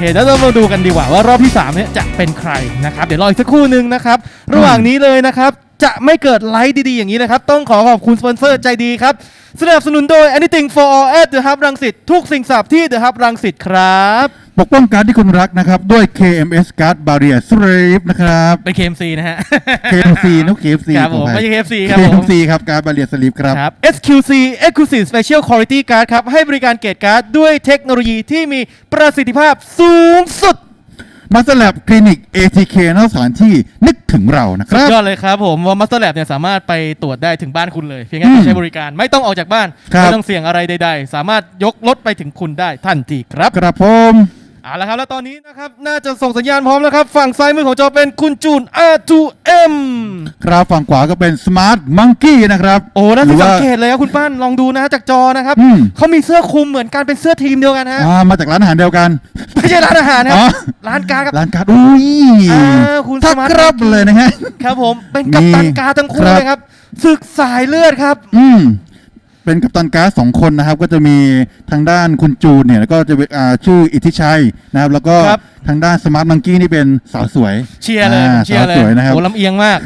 เคแล้วเรามาดูกันดีกว่าว่ารอบที่3เนี่ยจะเป็นใครนะครับ เดี๋ยวรออีกสักครู่หนึ่งนะครับ ระหว่างนี้เลยนะครับ จะไม่เกิดไลฟ์ดีๆอย่างนี้นะครับ ต้องขอขอบคุณสปอนเซอร์ใจดีครับ สนับสนุนโดย Anything for All at The Hub รังสิตทุกสิ่งสับที่ The Hub รังสิตครับ ปกป้องการดที่คุณรักนะครับ ด้วย KMS Card Barrier Strip นะครับ เป็น KMC นะฮะ KMC นุก KFC ครับผมขออภัย ไม่ใช่ KFC ครับผม KMC ครับการ Barrier Strip ครับ ครับ SQC Exclusive Special Quality Card ครับ ให้บริการเกรดการ์ดด้วยเทคโนโลยีที่มีประสิทธิภาพสูงสุด มาสลับคลินิก ATK นอกสถานที่นึกถึงเรานะคสุดรับยอดเลยครับผมว่า Master Lab เนี่ยสามารถไปตรวจได้ถึงบ้านคุณเลย เพียงแค่อืมใช้บริการไม่ต้องออกจากบ้าน ครับ ไม่ต้องเสี่ยงอะไรใด ๆ สามารถยกรถไปถึงคุณได้ทันทีครับครับผม เอาละครับแล้วตอนนี้นะครับน่าจะส่งสัญญาณพร้อมแล้วครับ ฝั่งซ้ายมือของจอเป็นคุณจูน R2M ครับฝั่งขวาก็เป็น Smart Monkey นะครับโอ้น่าหรืจะอสัว่างเกตเลยครับคุณป้านลองดูนะฮะจากจอนะครับอืมเขามีเสื้อคลุมเหมือนกันเป็นเสื้อทีมเดียวกันฮะอ่ามาจากร้านอาหารเดียวกัน ไม่ใช่ร้านอาหารนะอ๋อร้านการ์ดครับ ร้านการ์ดอุ้ยอ่าคุณทัก Smart ครับ Monkey เลยนะฮะ ครับผมเป็นกัปตันมีการ์ดทั้งคู่ครับเลยครับศึกสายเลือดครับ อืม เป็นกัปตันการ์ดสองคนนะครับ ก็จะมีทางด้านคุณจูนเนี่ยแล้วก็จะเป็นอ่าชื่ออิทธิชัยนะครับ แล้วก็ครับ ทางด้านสมาร์ทมังกี้นี่เป็นสาวสวยเชียร์เลยอ่าผมเชียร์เลยสาวสวยนะครับโอ้ลำเอียงมาก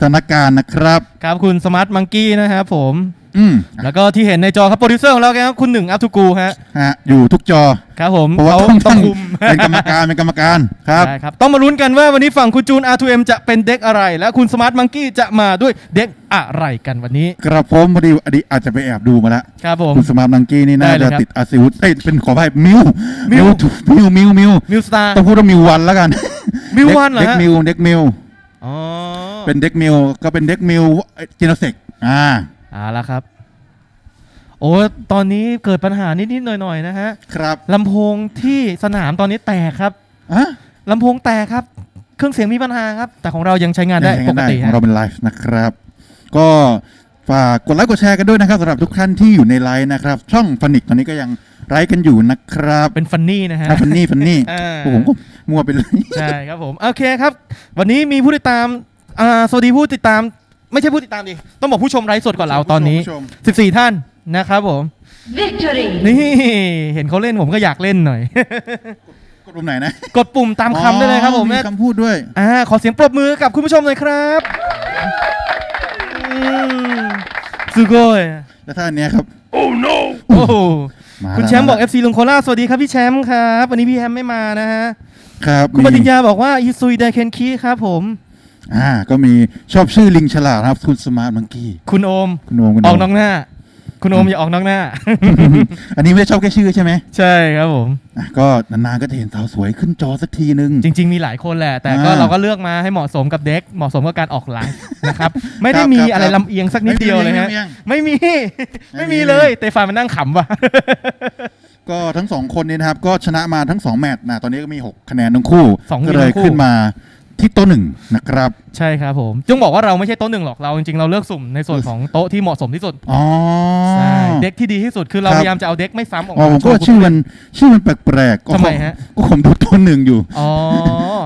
ธนการนะครับ ครับคุณสมาร์ทมังกี้นะครับผม อืมแล้วก็ที่เห็นในจอครับโปรดิวเซอร์ของเราครับคุณหนึ่งอัพทูกูฮะฮะอยู่ทุกจอครับผมเพราะว่าเขาต้องต้ต้อองงคุมเป็นกรรมการเป็นกรรมการครับใช่ครับ ต้องมาลุ้นกันว่าวันนี้ฝั่งคุณจูน R2M จะเป็นเด็กอะไร และคุณสมาร์ทมังกี้จะมาด้วยเด็กอะไรกันวันนี้ กระผมพอดีอดีอาจจะไปแอบดูมาแล้วครับผมคุณสมาร์ทมังกี้นี่น่าได้เลยจะครับติดอาซิวุธเอ้ยเป็นขออภัยมิวมิวมิวมิวมิวมิวสตาร์ต้องพูดว่ามิววันแล้วกันมิววันเหรอเด็กฮะมิวเด็กมิวอ๋อเป็นเด็กมิวก็เป็นเด็กมิวจินเซกอ่าเอาละครับ โอ้ตอนนี้เกิดปัญหานิดๆหน่อยๆนะฮะครับลำโพงที่สนามตอนนี้แตกครับอะลำโพงแตกครับ เครื่องเสียงมีปัญหาครับ แต่ของเรายังใช้งานได้ยังปงกได้ติของฮะเราเป็นไลฟ์นะครับ ก็ฝากกดไลค์กดแชร์กันด้วยนะครับสำหรับทุกท่านที่อยู่ในไลฟ์นะครับ ช่องฟันิกตอนนี้ก็ยังไลฟ์กันอยู่นะครับ เป็นฟันนี่นะฮะฟันนี่ฟันนี่อ่าผมก็มัวไปเลยใช่ครับผมโอเคครับ วันนี้มีผู้ติดตามอ่าสวัสดีผู้ติดตาม ไม่ใช่ผู้ติดตามดิต้องบอกผู้ชมไลฟ์สดก่อนเราตอนนี้ผู้ชม14 ท่าน นะครับผม Victory! นี่เห็นเขาเล่นผมก็อยากเล่นหน่อย กดปุ่มไหนนะกดปุ่มตามคำได้เลยครับผมอ๋อมีคำพูดด้วย อ่าขอเสียงปรบมือกับคุณผู้ชมหน่อยครับอืมสุโกยแล้วท่าอันเนี้ยครับโอ้โหมาคุณล้วแชมป์บอกาล้ว FC ลุงโคราชสวัสดีครับพี่แชมป์ครับวันนี้พี่แชมป์ไม่มานะฮะครับคุณปมีฏิญญาบอกว่าอิซุยไดเคนคีครับผมอ่าก็มีชอบชื่อลิงฉลาดนะครับ คุณสมาร์ทมังกี้คุณโอมคุณโอมคุณอโออกมนอกหน้า คุณโอมอย่าออกนอกหน้า อันนี้ไม่ได้ชอบแค่ชื่อใช่ไหมใช่ครับผม อะก็นานๆก็จะเห็นสาวสวยขึ้นจอสักทีนึง จริง ๆ มีหลายคนแหละ แต่ก็อ่าเราก็เลือกมาให้เหมาะสมกับเด็ก เหมาะสมกับการออกไลฟ์นะครับ ไม่ได้มีครับอะไรครับลำเอียงสักนิดเดียวเลยฮะ ไม่มีไม่มี ไม่ไม่มีมีเลยเตฟานมันนั่งขำว่ะ ก็ทั้งสองคนนี้นะครับ ก็ชนะมาทั้งสองแมตช์นะตอนนี้ก็มี 6 คะแนนทั้งคู่ สองก็เลยทั้งคู่ ขึ้นมา ที่โต๊ะหนึ่งนะครับ ใช่ครับผมจงบอกว่าเราไม่ใช่โต๊ะหนึ่งหรอกเราจริงๆเราเลือกสุ่มในส่วนของโต๊ะที่เหมาะสมที่สุดอ๋อ ใช่เด็กที่ดีที่สุดคือเราครับ พยายามจะเอาเด็กไม่ซ้ำออกอ๋อมาผมก็ว่าชื่อมันชื่อมันแปลกๆก็ทำไมฮะ ก็ผมดูโต๊ะหนึ่งอยู่ อ๋อ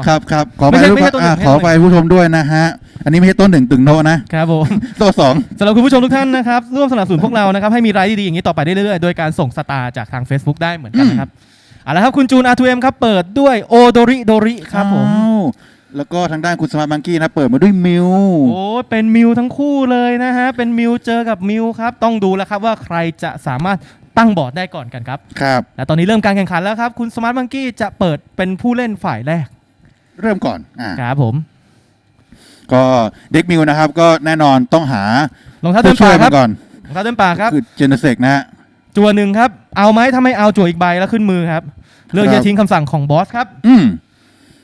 ครับครับขอไม่ไปใช่ผู้ไม่ใช่โต๊ะหนึ่งอะไม่ขใช่อโต๊ะหนึ่งไปผู้ชมด้วยนะฮะ อันนี้ไม่ใช่โต๊ะหนึ่งตึงโนนะ ครับผม โต๊ะสอง สำหรับคุณผู้ชมทุกท่านนะครับ ร่วมสนับสนุนพวกเรานะครับ ให้มีรายดีๆอย่างนี้ต่อไปได้เรื่อยๆ โดยการส่งสตาร์จากทาง Facebook ได้เหมือนกันนะครับเอาละครับ คุณจูน R2M ครับ เปิดด้วยโอโดริโดริครับผม อ้าว แล้วก็ทางด้านคุณสมาร์ทมังกี้นะเปิดมาด้วยมิวโอ้ยเป็นมิวทั้งคู่เลยนะฮะ เป็นมิวเจอกับมิวครับ ต้องดูแล้วครับว่าใครจะสามารถตั้งบอร์ดได้ก่อนกันครับ ครับและตอนนี้เริ่มการแข่งขันแล้วครับ คุณสมาร์ทมังกี้จะเปิดเป็นผู้เล่นฝ่ายแรก เริ่มก่อนอ่าครับผม ก็เด็กมิวนะครับ ก็แน่นอนต้องหารองเท้าเดิผู้นช่วป่ายคมารับก่อนรองเท้าเดินป่าครับ คือเจนเซกนะฮะ จัวหนึ่งครับ เอาไหมถ้าไม่เอาจัวอีกใบแล้วขึ้นมือครับ เลือกครับ จะทิ้งคำสั่งของบอสครับ อืม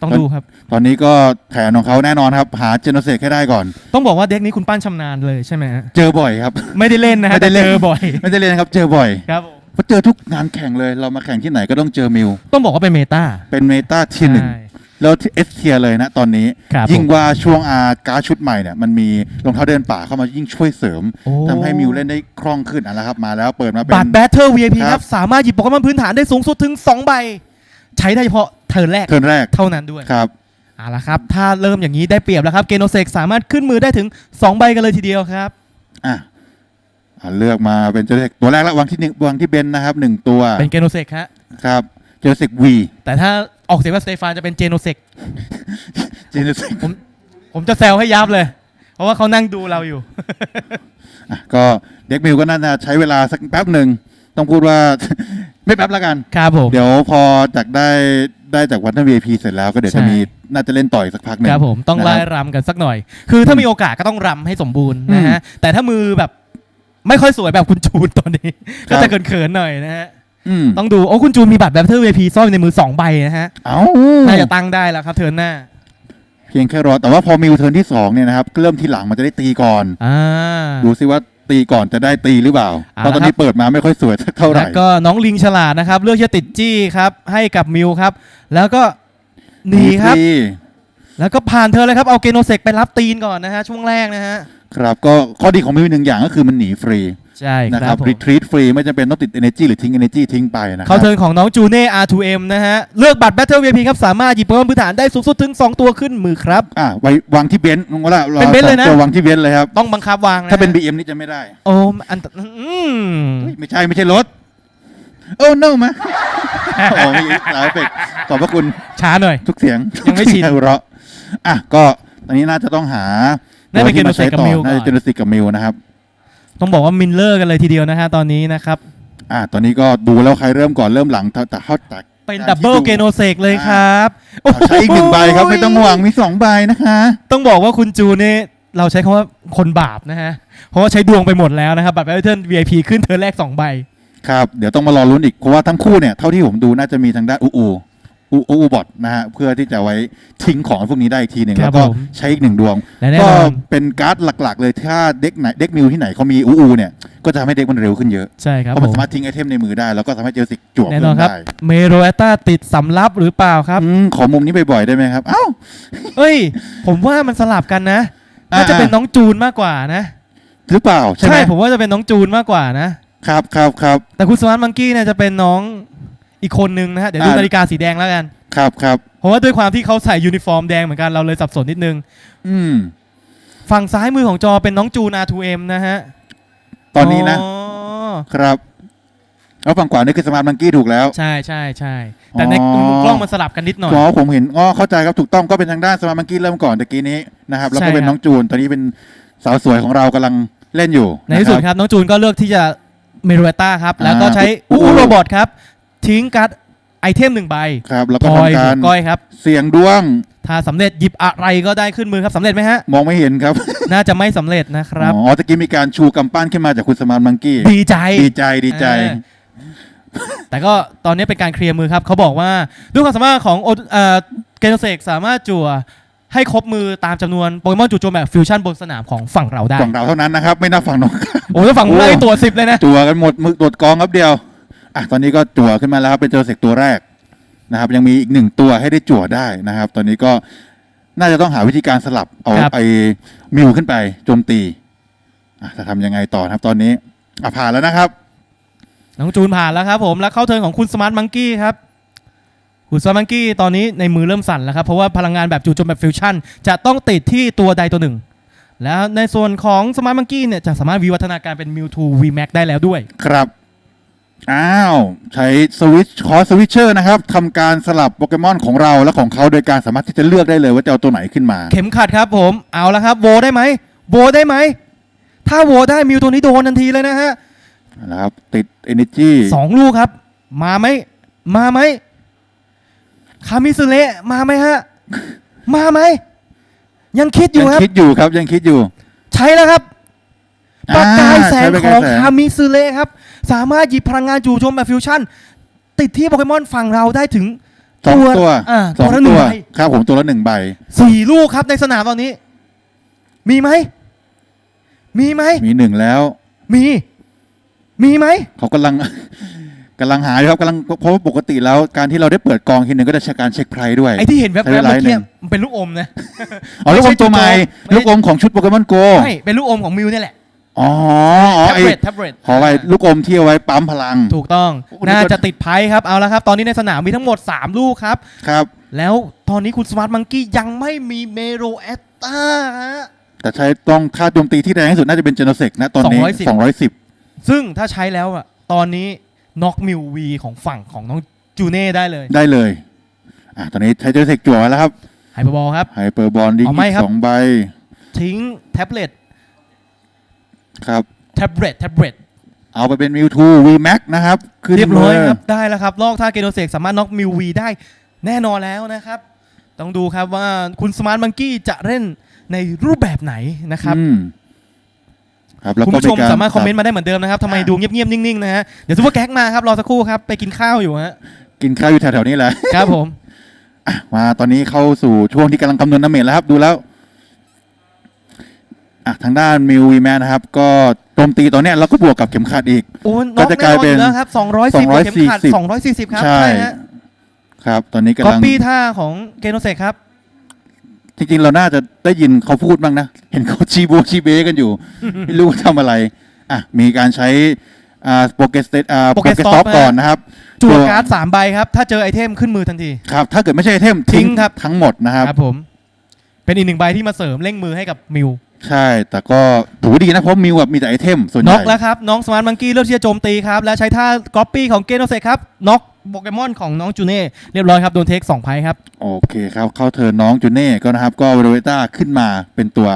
ต้องดูครับ ตอนนี้ก็แผนของเขาแน่นอนครับ หาเจนเซกให้ได้ก่อน ต้องบอกว่าเด็กนี้คุณปั้นชำนาญเลยใช่ไหมฮะเจอบ่อยครับ ไม่ได้เล่นนะฮะไม่ได้เล่น แต่เจอบ่อย ไม่ได้เล่นนะครับ เจอบ่อยครับผมเพราะเจอทุกงานแข่งเลย เรามาแข่งที่ไหนก็ต้องเจอมิว ต้องบอกว่าเป็นเมตาเป็นเมตาที่หนึ่ง ใช่ แล้วที่เอสเทียเลยนะตอนนี้ ครับยิ่งผมว่าช่วงอาการดชุดใหม่เนี่ยมันมีรองเท้าเดินป่าเข้ามายิ่งช่วยเสริมโอ้ ทำให้มิวเล่นได้คล่องขึ้นอะแล้วครับมาแล้วเปิดมาเป็น บัตรแบทเทิล VIP ครับครับสามารถหยิบโปเกมอนพื้นฐานได้สูงสุดถึง 2 ใบ ใช้ได้เฉพาะเทิร์นแรกเทิร์นแรกเท่านั้นด้วยครับเอาละครับ ถ้าเริ่มอย่างนี้ได้เปรียบแล้วครับ เกโนเซกสามารถขึ้นมือได้ถึง 2 ใบกันเลยทีเดียวครับอะอะเลือกมาเป็นเจนเซกตัวแรกแล้ววางที่หนึ่งวางที่เบนนะครับหนึ่งตัวเป็นเกโนเซกฮะครับเจอเซกวีแต่ถ้าออกเสียงว่าสเตฟานจะเป็นเจโนเซกเจอเซกผมผมจะแซวให้ยับเลย เพราะว่าเขานั่งดูเราอยู่ อะก็เด็กมิวก็น่าจะใช้เวลาสักแป๊บหนึ่งต้องพูดว่า ไม่แป๊บละกัน ครับผม เดี๋ยวพอจากได้ได้จากวัฒน VIP เสร็จแล้วก็เดี๋ยวใช่ จะมีน่าจะเล่นต่อยสักพักหนึ่งครับผมต้องนะไล่ครับ รำกันสักหน่อย คือถ้ามีโอกาสก็ต้องรำให้สมบูรณ์นะฮะอืแต่ถ้ามือแบบไม่ค่อยสวยแบบคุณจูนตอนนี้ ครัก็บ จะเขินๆหน่อยนะฮะอืมต้องดูโอ้คุณจูนมีบัตรแบบเทอร์เวพีซ่อนอยู่ในมือ2ใบนะฮะเอ้าน่าจะตั้งได้แล้วครับเทิร์นหน้าเพียงแค่รอแต่ว่าพอมิวเทิร์นที่สองเนี่ยนะครับเริ่มที่หลังมันจะได้ตีก่อน อ่าดูซิว่า ตีก่อนจะได้ตีหรือเปล่าเอาเพราะตอนละครับนี้เปิดมาไม่ค่อยสวยสักเท่าไหร่ แล้วก็น้องลิงฉลาดนะครับ เลือกที่จะติดจี้ครับ ให้กับมิวครับ แล้วก็หนีครับฟแล้วก็ผ่านเธอเลยครับ เอาเกโนเซกไปรับตีนก่อนนะฮะช่วงแรกนะฮะ ครับ ก็ข้อดีของมิวหนึ่งอย่างก็คือมันหนีฟรี ใช่นะคครัรับบผม รีทรีตฟรีไม่จำเป็นต้องติด energy หรือทิ้ง energy ทิ้งไปนะคเข้ารับเทิร์นของน้องจูเน่ R2M นะฮะ เลือกบัตร Battle VIP ครับ สามารถหยิบเพิ่มพื้นฐานได้สูงสุดถึง 2 ตัวขึ้นมือครับ อะไว้วางที่เบนซ์ว่าละเป็นเบนซ์เลยนะสองตัววางที่เบนซ์เลยครับ ต้องบังคับวางนะถ้าเป็นฮะ BM นี่จะไม่ได้ โอ้อันตอืมเฮ้ยไม่ใช่ไม่ใช่รถ โอ้ no มาโอ้มีสายเฟกขอบพระคุณช้าหน่อย ทุกเสียงยังไม่ชินทุกเสีหัวเราะอะก็ตอนนี้น่าจะต้องหาน่าจะเป็นตัวที่าใช้เกมโนเซกกับต่อมิวก่อนน่าจะเจนสิกกับมิวนะครับ ต้องบอกว่ามินเลอร์กันเลยทีเดียวนะฮะตอนนี้นะครับ อะตอนนี้ก็ดูแล้วใครเริ่มก่อนเริ่มหลังแต่แต่เขาแตกเป็นอ่าดับเบิลที่ดูเกโนเซกเลยครับอะใช้อีกหนึ่งใบครับไม่ต้องห่วงมีสองใบนะคะ ต้องบอกว่าคุณจูเนี่ยเราใช้คำว่าคนบาปนะฮะ เพราะว่าใช้ดวงไปหมดแล้วนะครับบัตร Battle VIP ขึ้นเธอแรก 2 ใบ ครับ เดี๋ยวต้องมารอลุ้นอีก เพราะว่าทั้งคู่เนี่ย เท่าที่ผมดูน่าจะมีทางด้านอูอู อูอูอูบอทนะฮะเพื่อที่จะไว้ทิ้งของพวกนี้ได้อีกทีหนึ่งครัแล้บวก็ผมใช้อีกหนึ่งดวง และแน่ก็นอนเป็นการ์ดหลักๆ เลยถ้าเด็กไหนเด็กมิวที่ไหนเขามีอูอูเนี่ยก็จะทำให้เด็กมันเร็วขึ้นเยอะใช่ครับเพราะผมันมสามารถทิ้งไอเทมในมือได้ แล้วก็สามารถเจอสิกจวบแน่นเพิ่อนมครับ ได้เมโรเอต้าติดสำรับหรือเปล่าครับ อืมขอมุมนี้บ่อยๆได้ไหมครับเอ้า เอ้ย ผมว่ามันสลับกันนะน่าจะอ่า เป็นน้องจูนมากกว่านะ หรือเปล่าใช่ไหมผมว่าจะเป็นน้องจูนมากกว่านะ ครับครับครับแต่คุณสมาร์ทมังกี้เนี่ยจะเป็นน้อง อีกคนนึงนะฮะเดี๋ยวดูอ่านาฬิกาสีแดงแล้วกัน ครับครับเพราะว่าด้วยความที่เขาใส่ยูนิฟอร์มแดงเหมือนกันเราเลยสับสนนิดนึง อืม ฝั่งซ้ายมือของจอเป็นน้องจูน R2M นะฮะ ตอนนี้นะอ๋อครับแล้วฝั่งขวานี่คือสมาร์ทมังกี้ถูกแล้ว ใช่ใช่ใช่แต่ในอ๋อมุมกล้องมันสลับกันนิดหน่อยอ๋อผมเห็นอ๋อเข้าใจครับถูกต้องก็เป็นทางด้านสมาร์ทมังกี้เริ่มก่อนตะกี้นี้นะครับแล้วใช่ก็เป็นครับน้องจูน ตอนนี้เป็นสาวสวยของเรากำลังเล่นอยู่ ในที่สุดครับ น้องจูนก็เลือกที่จะเมโรเอต้าครับ แล้วก็ใช้อ่าอูโรบอทครับ ทิ้งการ์ดไอเทมหนึ่งใบครับแล้วก็พลอยทำการถูกก้อยครับ เสียงดวง ถ้าสำเร็จหยิบอะไรก็ได้ขึ้นมือครับสำเร็จไหมฮะ มองไม่เห็นครับ น่าจะไม่สำเร็จนะครับ อ๋อตะกี้มีการชูกำปั้นขึ้นมาจากคุณสมาร์ทมังกี้ ดีใจ ดีใจดีใจเออแต่ก็ตอนนี้เป็นการเคลียร์มือครับ เขาบอกว่าด้วยความสามารถของโอเอ่อเกโนเซกสามารถจั่วให้ครบมือตามจำนวนโปเกมอนจู่โจมแบบฟิวชั่นบนสนามของฝั่งเราได้ ฝั่งเราเท่านั้นนะครับ ไม่น่าฝั่งน้องโอ้ยฝั่งโอ้เราได้ตัวสิบเลยนะจั่วกันหมดมือตรวจกองครับเดียว อะตอนนี้ก็จั่วขึ้นมาแล้วครับเป็นเจอเสกตัวแรกนะครับ ยังมีอีกหนึ่งตัวให้ได้จั่วได้นะครับ ตอนนี้ก็น่าจะต้องหาวิธีการสลับเอาครับ ไอ้มิวขึ้นไปโจมตีอะจะทำยังไงต่อครับ ตอนนี้อะผ่านแล้วนะครับ น้องจูนผ่านแล้วครับผมแล้วเข้าเทิร์นของคุณสมาร์ทมังกี้ครับคุณสมาร์ทมังกี้ตอนนี้ในมือเริ่มสั่นแล้วครับเพราะว่าพลังงานแบบจู่โจมแบบฟิวชั่น จะต้องติดที่ตัวใดตัวหนึ่ง แล้วในส่วนของสมาร์ทมังกี้เนี่ยจะสามารถวิวัฒนาการเป็นมิวทูวีแม็กได้แล้วด้วย ครับ อ้าว ใช้สวิตช์คอสวิตเชอร์นะครับทำการสลับโปเกมอนของเราและของเขาโดยการสามารถที่จะเลือกได้เลยว่าจะเอาตัวไหนขึ้นมา เข็มขัดครับผมเอาละครับโวได้ไหมโวได้ไหม ถ้าโวได้มิวตัวนี้โดนทันทีเลยนะฮะนะครับ ติด Energy สองลูกครับ มาไหมมาไหมคามิสุเละมาไหมฮะ มาไหม ยังคิดอยัยู่งครับคิดอยู่ครับยังคิดอยู่ ใช้แล้วครับ ประกายแสงใช้ประขกาอยงแสคามิสุเละครับ สามารถหยิบพลังงานจู่โจมแบบฟิวชั่น ติดที่โปเกมอนฝั่งเราได้ถึงสองตัวอ่าสตัอวงละหนึ่ตังวใบครับผมตัวละหนึ่งใบสี่ลูกครับในสนามตอนนี้ มีไหม มีไหม มีหนึ่งแล้ว มี มีไหม เขากำลังกำลังหาอยู่ครับกำลังเพราะว่าปกติแล้วการที่เราได้เปิดกองทีหนึ่งก็จะใช้การเช็คไพรด้วยไอ้ที่เห็นแวบๆใช้เวเมื่ลาอหนึ่กี้งมันเป็นลูกอมนะอ๋อลูกอมตัวใหม่ไม่ใช่ลูกอมของชุดโปเกมอนโกไม่เป็นลูกอมของมิวเนี่ยแหละ อ๋ออ๋อแท็บไอ้เล็ตแท็บเล็ตขอไว้ลูกอมที่เอาไว้ปั๊มพลัง ถูกต้อง โอ้นี่ก็น่าจะติดไพ่ครับ เอาละครับ ตอนนี้ในสนามมีทั้งหมด 3 ลูกครับ ครับ แล้วตอนนี้คุณสมาร์ทมังกี้ยังไม่มีเมโรแอตตาฮะ แต่ใช้ต้องค่าโจมตีที่แรงที่สุดน่าจะเป็นเจโนเซกนะตอนนี้ 210 210 ซึ่งถ้าใช้แล้วอะตอนนี้น็อกมิววีของฝั่งของน้องจูเน่ได้เลยได้เลย อะตอนนี้ใช้เจอเสกจั่วแล้วครับไฮเปอร์บอลครับ ไฮเปอร์บอลดิ้งเอาไหมอีกครับ สองใบ ทิ้งแท็บเล็ต ครับแท็บเล็ตแท็บเล็ตเอาไปเป็นมิวทูวีแม็กนะครับขึ้นเรียบร้อยมืครับได้แล้วครับลอกท่าเกโนเซกสามารถน็อกมิววีได้แน่นอนแล้วนะครับ ต้องดูครับว่าคุณสมาร์ทมังกี้จะเล่นในรูปแบบไหนนะครับอืมครับแล้วคุณก็ผู้ชมเป็นการสามารถคอมเมนต์มาได้เหมือนเดิมนะครับทำไมดูเงียบๆ นิ่งๆ นะฮะ เดี๋ยวซูเปอร์แก๊กมาครับ รอสักครู่ครับ ไปกินข้าวอยู่ฮะ กินข้าวอยู่แถวๆนี้แหละ ครับผม มาตอนนี้เข้าสู่ช่วงที่กำลังคำนวณน้ำเมจแล้วครับ ดูแล้ว อะทางด้านมิววีแมนนะครับ ก็โจมตีตอนเนี้ยเราก็บวกกับเข็มขัดอีก โอ้ก็น็อกจะแน่กลายนอนเป็อนยู่แล้วครับ210เข็มขัด240 240ครับใช่ ฮะครับ ตอนนี้ก๊อกำปลังปี้ท่าของเกโนเซกครับ จริงๆ เราน่าจะได้ยินเขาพูดบ้างนะ เห็นเขาชีโบชีเบกันอยู่ ไม่รู้ว่าทำอะไร อะ มีการใช้อ่าโปรเกสเตอ่าโปรเกส Pokestop ต็อปฮะก่อนนะครับ จั่วตัวการ์ดสามใบครับ ถ้าเจอไอเทมขึ้นมือทันที ครับ ถ้าเกิดไม่ใช่ไอเทมทิ้ทิ้งงครับ ทั้งหมดนะครับ ครับผม เป็นอีกหนึ่งใบที่มาเสริมเร่งมือให้กับมิว ใช่ แต่ก็ถือว่าดีนะเพราะมิวแบบมีแต่ไอเทมส่วนใหน็ญ่อกแล้วครับ น้องสมาร์ทมังกี้เลือกที่จะโจมตีครับ และใช้ท่าก๊อปปี้ของเกโนเซกครับน็อกโปเกมอนของน้องจูเน่เรียบร้อยครับ โดนเทคสองไพ่ครับ โอเคครับ เข้าเทิร์นน้องจูเน่ก็นะครับ ก็เวเวต้าขึ้นมาเป็นตัว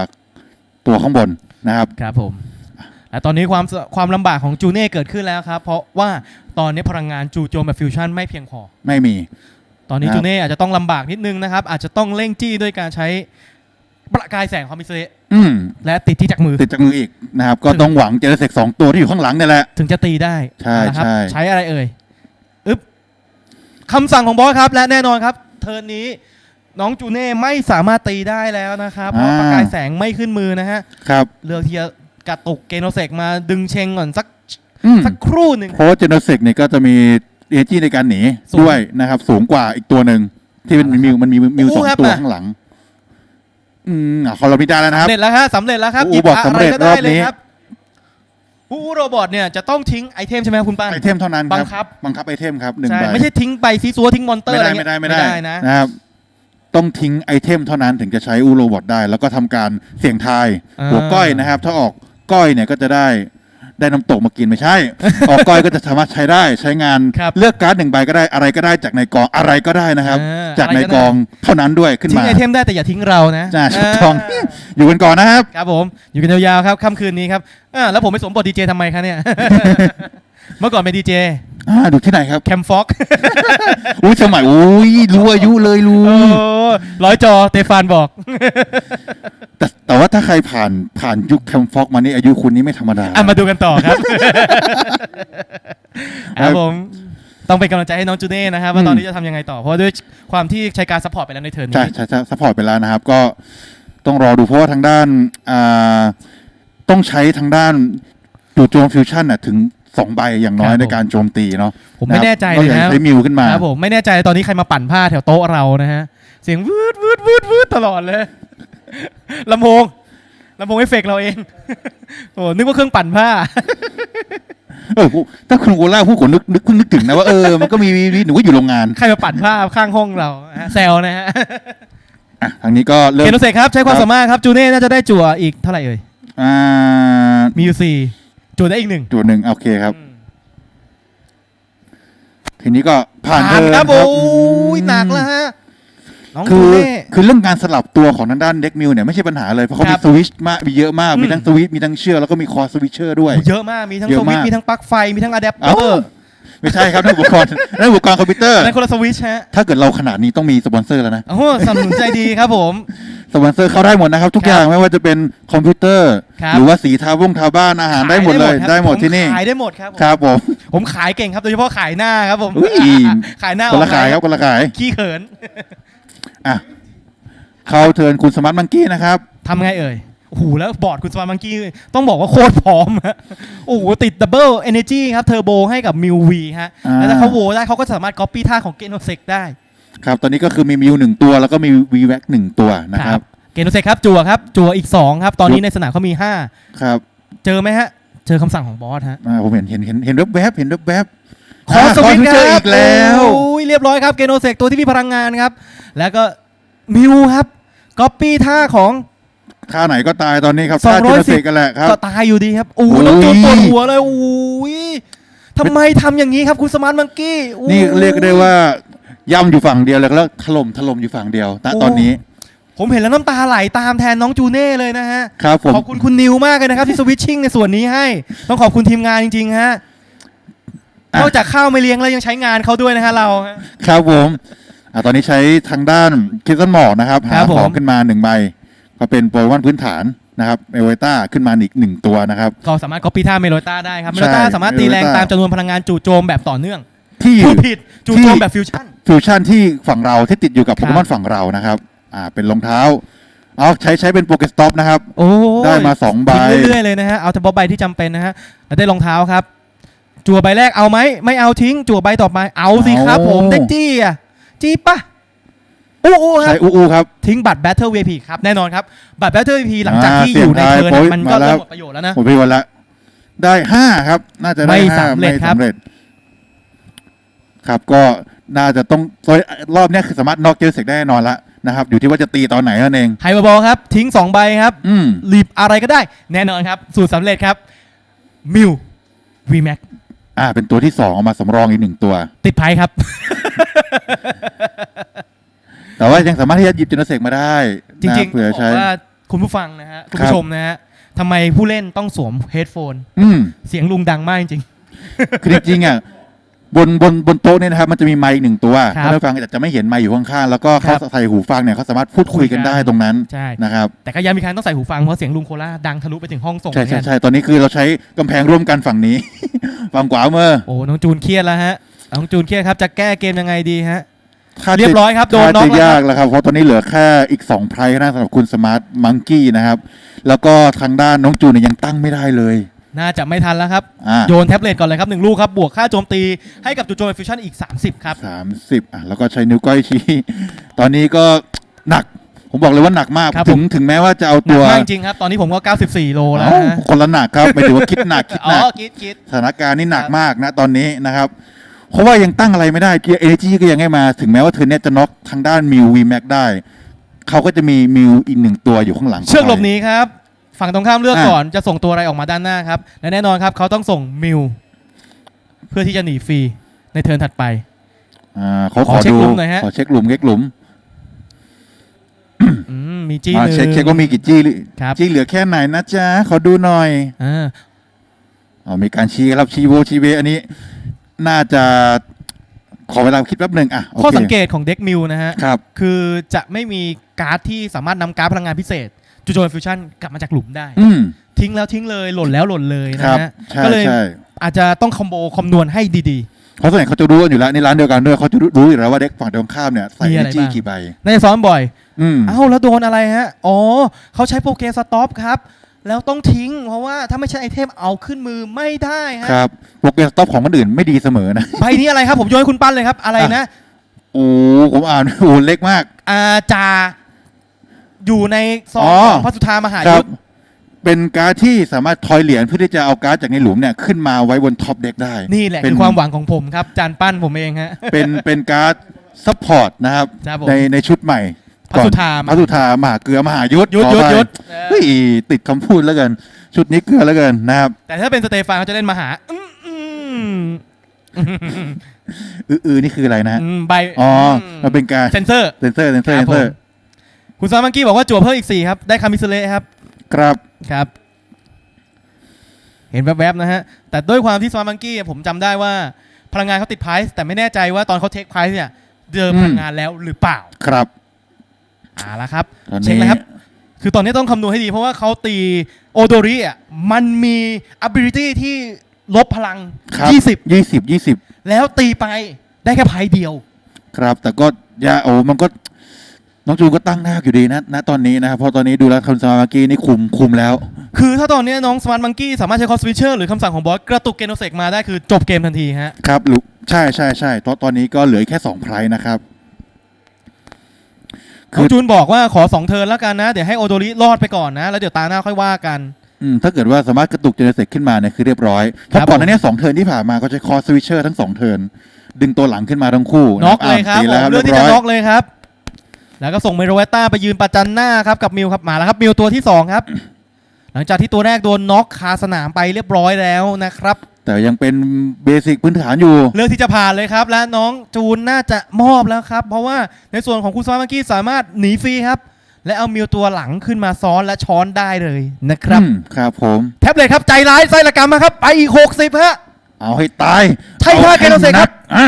ตัวข้างบนนะครับ ครับผมและตอนนี้ความสความลำบากของจูเน่เกิดขึ้นแล้วครับ เพราะว่าตอนนี้พลังงานจูโจมแบบฟิวชั่นไม่เพียงพอ ไม่มี ตอนนี้ครับ จูเน่อาจจะต้องลำบากนิดนึงนะครับ อาจจะต้องเร่งจี้ด้วยการใช้ ประกายแสงความมิเซะอืมและติดที่จากมือ ติดจากมืออีกนะครับ ก็ต้องหวังเจอเสกสองตัวที่อยู่ข้างหลังเนี่ยแหละ ถึงจะตีได้ใช่นะครับ ใช่ ใช้อะไรเอ่ยอึ๊บคำสั่งของบอสครับ และแน่นอนครับ เทิร์นนี้น้องจูเน่ไม่สามารถตีได้แล้วนะครับเพราะประกายแสงไม่ขึ้นมือนะฮะ ครับเลือกที่จะกระตุกเกโนเซกมาดึงเชงก่อนสักอืมสักครู่หนึ่ง เพราะว่าเจโนเซกเนี่ยก็จะมีเอเนจีในการหนีสูงด้วยนะครับ สูงกว่าอีกตัวหนึ่งที่เป็นเอาละครับมิวมันมีมิวโอ้สองครับตัวมาข้างหลัง อืมอะคอร์มิดาแล้วนะครับสำเร็จแล้วฮะสำเร็จแล้วครับโอ้หยิบบอกอะสำไรเร็จก็ได้รอบเลยนี้ครับผู้โรบอทเนี่ยจะต้องทิ้งไอเทมใช่ไหมครับคุณป้าน ไอเทมเท่านั้นครับบังคับ บังคับไอเทมครับหนึ่งใช่ใบไม่ใช่ทิ้งใบซีซัวทิ้งมอนเตอร์ไม่อะไรได้เงี้ไม่ยได้ไม่ได้นะ นะครับ ต้องทิ้งไอเทมเท่านั้นถึงจะใช้อูโรบอทได้ แล้วก็ทำการเสี่ยงทายอ่า หัวก้อยนะครับ ถ้าออกก้อยเนี่ยก็จะได้ ได้น้ำตกมากินไม่ใช่ ออกก้อยก็จะสามารถใช้ได้ใช้งานครับเลือกการ์ดหนึ่งใบก็ได้อะไรก็ได้จากในกองอะไรก็ได้นะครับอ่าจากในอะไรก็ได้ กองเท่านั้นด้วยขึ้นทิ้งมาไอเทมได้แต่อย่าทิ้งเรานะจ้าถูกต้องอยู่กันก่อนนะครับ ครับผม อยู่กันยาวๆครับค่ำคืนนี้ครับอ่าแล้วผมไปสวมบทดีเจทำไมคะเนี่ย เมื่อก่อนเป็นดีเจอ่าดูที่ไหนครับแคมฟ็อกอุ้ยสมัยอุ้ยรู้อายุเลยลุโอ้งร้อยจอเตฟานบอก แต่แต่ว่าถ้าใครผ่านผ่านยุคแคมฟอกมานี่อายุคุณนี่ไม่ธรรมดา อะมาดูกันต่อครับ ครับผม ต้องเป็นกำลังใจให้น้องจูเน่นะครับว่าอืมตอนนี้จะทำยังไงต่อ เพราะว่าด้วยความที่ใช้การซัพพอร์ตไปแล้วในเทิร์นใช่นี้ใช่ใช่ซัพพอร์ตไปแล้วนะครับ ก็ต้องรอดูเพราะว่าทางด้านอ่าต้องใช้ทางด้านจู่โจมฟิวชั่นน่ะถึงสองใบอย่างน้อยในการโจมตีเนาะผมไม่แน่ใจก็เลยอยากนะใช้มิวขึ้นมา ครับผมไม่แน่ใจตอนนี้ใครมาปั่นผ้าแถวโต๊ะเรานะฮะ เสียงวืดวืดวืดวืดตลอดเลย ลำโพงลำโพงเอฟเฟกต์เราเองโอ้นึกว่าเครื่องปั่นผ้าเออถ้าคุณโอล่าพูดผมนึกนึกเพิ่งนึกถึงนะว่าเออมันก็มีมีหนูก็อยู่โรงงานใครมาปั่นผ้าข้างห้องเราฮะแซวนะฮะอะทางนี้ก็เริ่มเคนโนเซกครับใช้ความครับสามารถครับจูเน่น่าจะได้จั่วอีกเท่าไหร่เอ่ยอ่ามีอยู่สี่จั่วได้อีกหนึ่งจุดหนึ่งโอเคครับอืมทีนี้ก็ผ่านผ่านเธอครับคโอ้รับยหนักแล้วฮะ น้องคืจูอเน่คือเรื่องการสลับตัวของทางด้านเด็กมิวเนี่ยไม่ใช่ปัญหาเลย เพราะเขาครัมีบสวิตช์มากมีเยอะมาก อืม มีทั้งสวิตช์มีทั้งเชือกแล้วก็มีคอสวิตเชอร์ด้วยโอ้เยอะมากมีทั้งเยสอะวิตช์มากมีทั้งปลั๊กไฟมีทั้งอะแดปเตเอ้าอร์ไม่ใช่ครับนั่นอุปกรณ์นั่นอุปกรณ์คอมพิวเตอร์ นั่นคนละสวิตช์ฮะถ้าเกิดเราขนาดนี้ต้องมีสปอนเซอร์แล้วนะ โอ้โหสนับสนุนใจดีครับผม สปอนเซอร์เข้าได้หมดนะครับ ทุกครับอย่างไม่ว่าจะเป็นคอมพิวเตอร์ ครับ หรือว่าสีทาบ้งทาบ้านอาหารได้หมดเลยครับได้หมดผที่นี่ขายได้หมดครับผมครับผม ผมขายเก่งครับโดยเฉพาะขายหน้าครับผมอุ้ยขายหน้าคนละออกขายไลครับคนละขาย ขี้เขิน อะเข้าเทิร์นคุณสมาร์ทมังกี้นะครับ ทำไงเอ่ยโอ้โหแล้วบอร์ดคุณสมาร์มังกี้ต้องบอกว่าโคตรพร้อมฮะโอ้โหติดดับเบิลเอเนจีครับเทอร์โบให้กับมิววีฮะ อ่า แล้วถ้าเขาโวได้เขาก็สามารถก๊อปปี้ท่าของเกโนเซกได้ครับ ตอนนี้ก็คือมีมิวหนึ่งตัว แล้วก็มีวีแว็กหนึ่งตัวนะครับ เกโนเซกครับจั่วครับจั่วอีก 2 ครับ ตอนนี้ในสนามเขามี ครับ5 เจอไหมฮะ เจอคำสั่งของบอสฮะ อ่าผมเห็นเห็นเห็นเห็นแวบๆเห็นแวบ ๆคอสวิตคคเจรัอบอีกแล้วโอ้ยเรียบร้อยครับเกโนเซกตัวที่มีพลังงานครับ แล้วก็มิวครับก๊อปปี้ท่าของ ท่าไหนก็ตายตอนนี้ครับสอท่างร้เจอยนเซสิบกกันแหละครับ ก็ตายอยู่ดีครับโอ้โหโอ้ยแล้วโจนปวดหัวเลยโอ้ยทำไมทำอย่างนี้ครับคุณสมาร์ทมังกี้นี่เรียกได้ว่าย่ำอยู่ฝั่งเดียวแล้วแล้วถล่มถล่มอยู่ฝั่งเดียวณตอนนี้ผมเห็นแล้วน้ำตาไหลตามแทนน้องจูเน่เลยนะฮะ ครับผม ขอบคุณคุณนิวมากเลยนะครับที่สวิตชิ่งในส่วนนี้ให้ ต้องขอบคุณทีมงานจริงๆฮะอะ นอกจากข้าวไม่เลี้ยงแล้วยังใช้งานเขาด้วยนะฮะเราฮะ ครับผมอะตอนนี้ใช้ทางด้านคิสตันหมอกนะครับครัหาบผม ของขึ้นมาหนึ่งใบก็เป็นโปรวันพื้นฐานนะครับเอเวต้าขึ้นมาอีกหนึ่งตัวนะครับ ก็สามารถ copy ท่าเมโลต้าได้ครับ เมใช่โลต้าสามารถตีแรง Melota ตามจำนวนพลังงานจู่โจมแบบต่อเนื่องที่ พูดผิดจู่โจมแบบฟิวชั่น ฟิวชั่นที่ฝั่งเราที่ติดอยู่กับครัโปบเกมอนฝั่งเรานะครับอ่าเป็นรองเท้าเอาใช้ใช้เป็นโปเกสต็อปนะครับ โอ้ยได้มาสองใบ ทิ้งเรื่อยๆเลยนะฮะ เอาเฉพาะใบที่จำเป็นนะฮะ แล้วได้รองเท้าครับ จั่วใบแรกเอาไหมไม่เอาทิ้ง จั่วใบต่อไปเอาสิครับเอาผมได้จี้อะจี้ปะอู้อู้ครัใช้บอูอูครับ ทิ้งบัตร Battle VIP ครับแน่นอนครับ บัตร Battle VIP หลังจากอ่าที่อยู่ในเสียบเทิร์นท้ายโป๊ยมันก็มาแล้เริ่วมหมดประโยชน์แล้วนะหมดไปวันละได้ห้าครับ น่าจะได้ไม่ห้าสำเร็จครับไม่สำเร็จครับก็น่าจะต้องรอบเนี้ยคือสามารถนอกเจอเสกได้แน่นอนละนะครับ อยู่ที่ว่าจะตีตอนไหนนั่นเองไฮเปอร์บอลครับ ทิ้ง2ใบครับอืมรีบอะไรก็ได้ แน่นอนครับ สูตรสำเร็จครับมิว VMAX อ่า เป็นตัวที่สองเอามาสำรองอีกหนึ่งตัว ติดไพ่ครับ แต่ว่ายังสามารถที่จะหยิบจินเสกมาได้จริงนะเผื่อๆบใช้อกว่าคุณผู้ฟังนะฮะคุณครัผู้บชมนะฮะทำไมผู้เล่นต้องสวมเฮดโฟน อืม เสียงลุงดังมากจริง คือจริงๆอะ บนบนบนโต๊ะเนี่ยนะครับมันจะมีไมค์อีกหนึ่งตัวครับถ้าเราฟังอาจจะไม่เห็นไมค์อยู่ข้างๆแล้วก็เขาครับ ใส่หูฟังเนี่ยเขาสามารถพูดคุยกันได้ตรงนั้นใช่ นะครับ แต่ก็ยังมีการต้องใส่หูฟัง เพราะเสียงลุงโคราดังทะลุไปถึงห้องส่งใช่ใช่เหมือนกันใช่ตอนนี้คือเราใช้กำแพงร่วมกันฝั่งนี้ ฝั่งขวามือโอ้น้องจูนเครียดแล้วฮะน้องจูนเครียดครับจะแก้เกมยังไงดีฮะคาดจะเรียบร้อยครับโดนคาน็อกจะแล้วครับยากแล้วครับ เพราะตอนนี้เหลือแค่อีก2ไพรนะสำหรับคุณสมาร์ทมังกี้นะครับ แล้วก็ทางด้านน้องจูนเนี่ยยังตั้งไม่ได้เลย น่าจะไม่ทันแล้วครับ อ่า โยนแท็บเล็ตก่อนเลยครับหนึ่งลูกครับ บวกค่าโจมตีให้กับจุดโจมฟิวชั่นอีก 30 ครับสามสิบอะแล้วก็ใช้นิ้วก้อยชี้ ตอนนี้ก็หนัก ผมบอกเลยว่าหนักมาก ครับถึผงมถึงแม้ว่าจะเอาหนัตักวมากจริงๆครับ ตอนนี้ผมก็ 94 โลแล้วเอ้านะคนละหนักครับหมายถึงว่าคิดหนักคิดอ๋หอนัก คิดคิด สถานการณ์นี่หนักครับ มากนะตอนนี้นะครับ เพราะว่ายังตั้งอะไรไม่ได้เกียร์เอเนจีก็ยังไม่มา ถึงแม้ว่าเธอเนี่ยจะน็อกทางด้านมิววีแม็กได้ เขาก็จะมีมิวอีกหนึ่งตัวอยู่ข้างหลังเชือกหลบหนีครับ ฝั่งตรงข้ามเลือกอะ ก่อนจะส่งตัวอะไรออกมาด้านหน้าครับและแน่นอนครับเขาต้องส่งมิวเพื่อที่จะหนีฟรีในเทิร์นถัดไป อ่าเขาขขออเช็คดูหลุมหน่อยฮะ ขอเช็คหลุมเช็คหลุมอืมมีจี้อ่าหนึ่งเช็คเช็คว่ามีกี่จี้หรือครับจี้เหลือแค่ไหนนะจ๊ะขอดูหน่อยอ่าอ๋อมีการชี้ครับชี้โวชี้เวอันนี้ น่าจะขอเวลาคิดแป๊บหนึ่งอะโอข้อเคสังเกตของเด็กมิวนะฮะ ครับ คือจะไม่มีการ์ดที่สามารถนำการ์ดพลังงานพิเศษ จูโจนฟิวชั่นกลับมาจากหลุมได้ อืม ทิ้งแล้วทิ้งเลยหล่นแล้วหล่นเลยคนะรับฮะใช่ก็เลยใช่ อาจจะต้องคอมโบคำนวณให้ดีเพราะส่วนใหญ่เขาจะรู้กันอยู่แล้วในร้านเดียวกันด้วยเขาจะรู้อยู่แล้วว่าเด็กฝั่งตรงข้ามเนี่ยใส่มีเออะเนไรจีบ้างกี่ใบ ๆน่าจะซ้อมบ่อย อืม เอ้าแล้วโดนอะไรฮะ อ๋อเขาใช้โปรเกสต็อปครับ แล้วต้องทิ้ง เพราะว่าถ้าไม่ใช่ไอเทมเอาขึ้นมือไม่ได้ฮะ ครับโปรแกรมสต็อปของคนอื่นไม่ดีเสมอนะ ใบนี้อะไรครับ ผมโยนให้คุณปั้นเลยครับ อะไรนะ โอ้ผมอ่าน โอ้เล็กมาก อาจา อยู่ในซองอ๋อ ของพระสุธามหาครัยุบทธเป็นการ์ดที่สามารถทอยเหรียญเพื่อที่จะเอาการ์ดจากในหลุมเนี่ยขึ้นมาไว้บนท็อปเด็กได้นี่แหละเป็คืนอความหวังของผมครับ จานปั้นผมเองฮะ เป็นเป็นการ์ดซัพพอร์ตนะครับครับผมในในชุดใหม่พระสุธาก่อนพระสุธามหาเกลือมหายุทธยุทธขอยุทธอภัยุทธเฮ้ยติดคำพูดแล้วกัน ชุดนี้เกลือแล้วกันนะครับแต่ถ้าเป็นสเตฟานเขาจะเล่นมาหาอืมอืมอืออนี่คืออะไรนะฮะอืมใบอ๋อมมันเป็นการ เซนเซอร์ เซนเซอร์เซนเซอร์ครัเซบนเซอร์ผม คุณซามังกี้บอกว่าจั่วเพิ่มอีก4ครับ ได้คามิสเละครับ ครับ ครับ เห็นแวบๆนะฮะ แต่ด้วยความที่ซามังกี้ผมจำได้ว่าพลังงานเขาติดไพรส์แต่ไม่แน่ใจว่าตอนเขาเทคไพรส์เนี่ยเดิมอืมพลังงานแล้วหรือเปล่าครับอ่าละครับ ตอนเช็คนี้เลยครับ คือตอนนี้ต้องคำนวณให้ดีเพราะว่าเขาตีโอโดริอะมันมี ability ที่ลบพลัง ครับ20 ยี่สิบยี่สิบแล้วตีไปได้แค่ไพ่เดียว ครับ แต่ก็ยาโอ้มันก็ น้องจูนก็ตั้งหน้าอยู่ดีนะณตอนนี้นะครับเพราะตอนนี้ดูแล้วคำสมากี้นี่คุมคุมแล้ว คือถ้าตอนนี้น้องสมาร์ทมังกี้สามารถใช้คอสวิเชอร์หรือคำสั่งของบอสกระตุกเกโนเซกมาได้คือจบเกมทันทีฮะ ครับหรือใช่ใช่ใช่ตอนตอนนี้ก็เหลือแค่สองไพรนะครับ คืน้อองจูนบอกว่าขอ2เทิร์นแล้วกันนะ เดี๋ยวให้โอโดริรอดไปก่อนนะ แล้วเดี๋ยวตาหน้าค่อยว่ากัน อืมถ้าเกิดว่าสามารถกระตุกเจเนเซกขึ้นมาเนี่ยคือเรียบร้อยเพครัราะบก่อนหน้านี้สองเทิร์นที่ผ่านมาก็ใช้คอสวิชเชอร์ทั้งสองเทิร์นดึงตัวหลังขึ้นมาทั้งคู่น็อกเลยครับตีผแล้วมครับเลือกที่เรียจะบร้อยน็อกเลยครับ แล้วก็ส่งเมโรเวต้าไปยืนประจันหน้าครับกับมิวครับมาแล้วครับมิวตัวที่ 2 ครับ หลังจากที่ตัวแรกโดนน็อกคาสนามไปเรียบร้อยแล้วนะครับ แต่ยังเป็นเบสิกพื้นฐานอยู่ เลือกที่จะผ่านเลยครับ และน้องจูนน่าจะมอบแล้วครับ เพราะว่าในส่วนของคุณสมาร์ทเมื่อกี้สามารถหนีฟรีครับ และเอามิวตัวหลังขึ้นมาซ้อนและช้อนได้เลยนะครับ อืมครับผม แท็บเล็ตครับใจร้ายไส้ละกรรมมาครับ ไปอีก 60ฮะเอาให้ตายใช่ค่ะอาให้เกโนเซครับนักอะ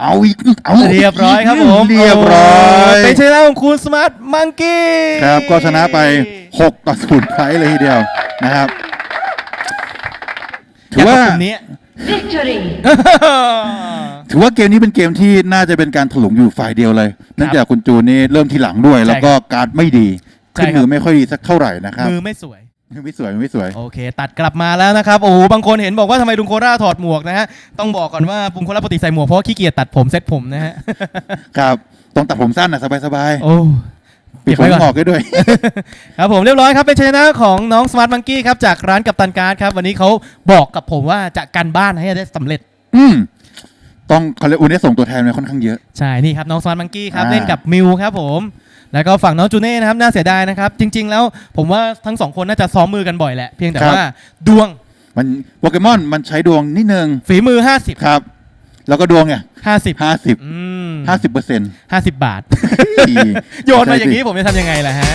เอาอีกเอาเรียบร้อยครับผมเรียบร้อยเป็นชนะของคุณสมาร์ทมังกี้ครับก็ชนะไป 6 ต่อศูนย์ไฟเลยทีเดียวนะครับ ถือว่าอยกกับกลุ่มนี้ Victory! ถือว่าเกมนี้เป็นเกมที่น่าจะเป็นการถลุงอยู่ฝ่ายเดียวเลยเนื่องจากคุณจูนนี่เริ่มทีหลังด้วย แล้วก็การดไม่ดีใช่ขึ้นครับมือไม่ค่อยดีสักเท่าไหร่นะครับมือไม่สวย ไม่สวยไม่สวย โอเค ตัดกลับมาแล้วนะครับ โอ้โหบางคนเห็นบอกว่าทำไมลุงโคราถอดหมวกนะฮะ ต้องบอกก่อนว่าลุงโคราปกติใส่หมวกเพราะว่าขี้เกียจตัดผมเซ็ตผมนะฮะ ครับต้องตัดผมสั้นนะสบายโอ้ๆปิดเก็บผมไว้ก่อนงอกได้ด้วย ครับผมเรียบร้อยครับ เป็นชนะของน้องสมาร์ทมังกี้ครับ จากร้านกับตันการ์ดครับ วันนี้เขาบอกกับผมว่าจะกันบ้านให้ได้สำเร็จ อืมต้องเขาเรียกอุนได้ส่งตัวแทนมาค่อนข้างเยอะ ใช่ นี่ครับ น้องสมาร์ทมังกี้ครับอ่าเล่นกับมิวครับผม แล้วก็ฝั่งน้องจูเน่นะครับน่าเสียดายนะครับ จริง ๆ แล้วผมว่าทั้งสองคนน่าจะซ้อมมือกันบ่อยแหละ เพียงแต่ว่าดวงมันโปเกมอนมันใช้ดวงนิดนึงฝีมือ 50 ครับ แล้วก็ดวงเนี่ย50 ห้าสิบอืมห้าสิบเปอร์เซ็นต์ 50 บาท โยนมาอย่างนี้ผมจะทำยังไงล่ะฮะ